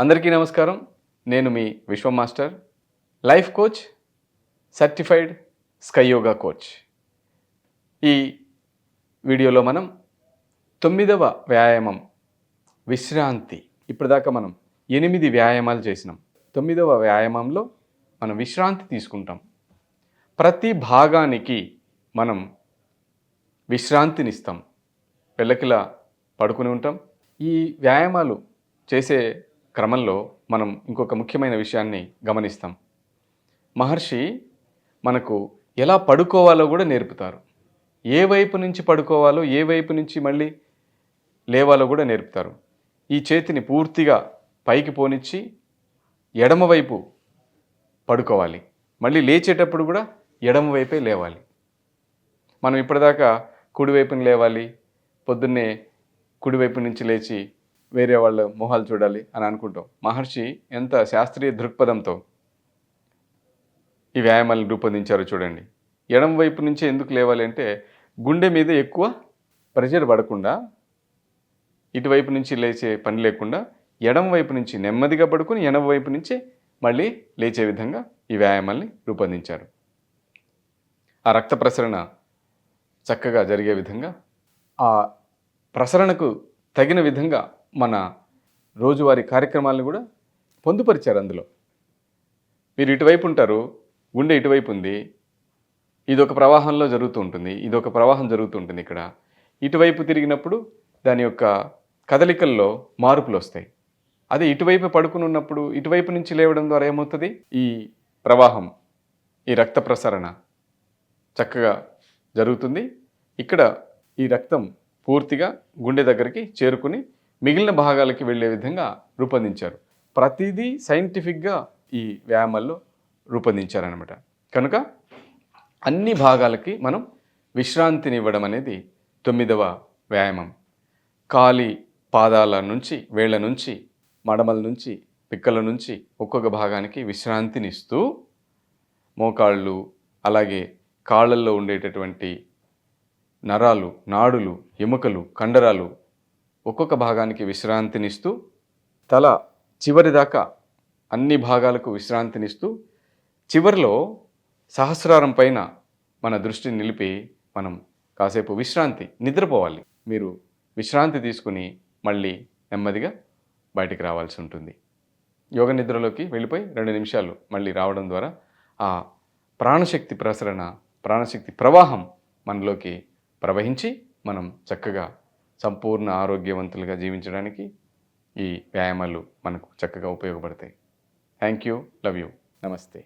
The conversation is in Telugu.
అందరికీ నమస్కారం. నేను మీ Vishwa master. Life coach certified sky yoga coach. ఈ వీడియోలో మనం తొమ్మిదవ వ్యాయామం విశ్రాంతి. ఇప్పటిదాకా మనం ఎనిమిది వ్యాయామాలు చేసినాం. తొమ్మిదవ వ్యాయామంలో మనం విశ్రాంతి తీసుకుంటాం. ప్రతి భాగానికి మనం విశ్రాంతినిస్తాం. వెళ్ళకిలా పడుకుని ఉంటాం. ఈ వ్యాయామాలు చేసే క్రమంలో మనం ఇంకొక ముఖ్యమైన విషయాన్ని గమనిస్తాం. మహర్షి మనకు ఎలా పడుకోవాలో కూడా నేర్పుతారు. ఏ వైపు నుంచి పడుకోవాలో ఏ వైపు నుంచి మళ్ళీ లేవాలో కూడా నేర్పుతారు. ఈ చేతిని పూర్తిగా పైకి పోనిచ్చి ఎడమవైపు పడుకోవాలి. మళ్ళీ లేచేటప్పుడు కూడా ఎడమవైపే లేవాలి. మనం ఇప్పటిదాకా కుడివైపున లేవాలి పొద్దున్నే కుడివైపు నుంచి లేచి వేరే వాళ్ళ మొహాలు చూడాలి అని అనుకుంటాం. మహర్షి ఎంత శాస్త్రీయ దృక్పథంతో ఈ వ్యాయామాలను రూపొందించారో చూడండి. ఎడం వైపు నుంచి ఎందుకు లేవాలి అంటే గుండె మీద ఎక్కువ ప్రెషర్ పడకుండా ఇటువైపు నుంచి లేచే పని లేకుండా ఎడం వైపు నుంచి నెమ్మదిగా పడుకుని ఎడం వైపు నుంచి మళ్ళీ లేచే విధంగా ఈ వ్యాయామాల్ని రూపొందించారు. ఆ రక్త ప్రసరణ చక్కగా జరిగే విధంగా ఆ ప్రసరణకు తగిన విధంగా మన రోజువారీ కార్యక్రమాలను కూడా పొందుపరిచారు అందులో. మీరు ఇటువైపు ఉంటారు గుండె ఇటువైపు ఉంది ఇది ఒక ప్రవాహంలో జరుగుతూ ఉంటుంది ఇది ఒక ప్రవాహం జరుగుతూ ఉంటుంది ఇక్కడ. ఇటువైపు తిరిగినప్పుడు దాని యొక్క కదలికల్లో మార్పులు వస్తాయి. అదే ఇటువైపు పడుకుని ఉన్నప్పుడు ఇటువైపు నుంచి లేవడం ద్వారా ఏమవుతుంది? ఈ ప్రవాహం ఈ రక్త ప్రసరణ చక్కగా జరుగుతుంది. ఇక్కడ ఈ రక్తం పూర్తిగా గుండె దగ్గరికి చేరుకుని మిగిలిన భాగాలకి వెళ్ళే విధంగా రూపొందించారు. ప్రతిదీ సైంటిఫిక్గా ఈ వ్యాయామాల్లో రూపొందించారనమాట కనుక అన్ని భాగాలకి మనం విశ్రాంతిని ఇవ్వడం అనేది తొమ్మిదవ వ్యాయామం. కాలి పాదాల నుంచి వేళ్ళ నుంచి మడమల నుంచి పిక్కల నుంచి ఒక్కొక్క భాగానికి విశ్రాంతిని ఇస్తూ మోకాళ్ళు అలాగే కాళ్ళల్లో ఉండేటటువంటి నరాలు నాడులు ఎముకలు కండరాలు ఒక్కొక్క భాగానికి విశ్రాంతినిస్తూ తల చివరి దాకా అన్ని భాగాలకు విశ్రాంతినిస్తూ చివరిలో సహస్రారం పైన మన దృష్టిని నిలిపి మనం కాసేపు విశ్రాంతి నిద్రపోవాలి. మీరు విశ్రాంతి తీసుకుని మళ్ళీ నెమ్మదిగా బయటికి రావాల్సి ఉంటుంది. యోగ నిద్రలోకి వెళ్ళిపోయి రెండు నిమిషాలు మళ్ళీ రావడం ద్వారా ఆ ప్రాణశక్తి ప్రసరణ ప్రాణశక్తి ప్రవాహం మనలోకి ప్రవహించి మనం చక్కగా సంపూర్ణ ఆరోగ్యవంతులుగా జీవించడానికి ఈ వ్యాయామాలు మనకు చక్కగా ఉపయోగపడతాయి. థ్యాంక్ యూ లవ్ యూ నమస్తే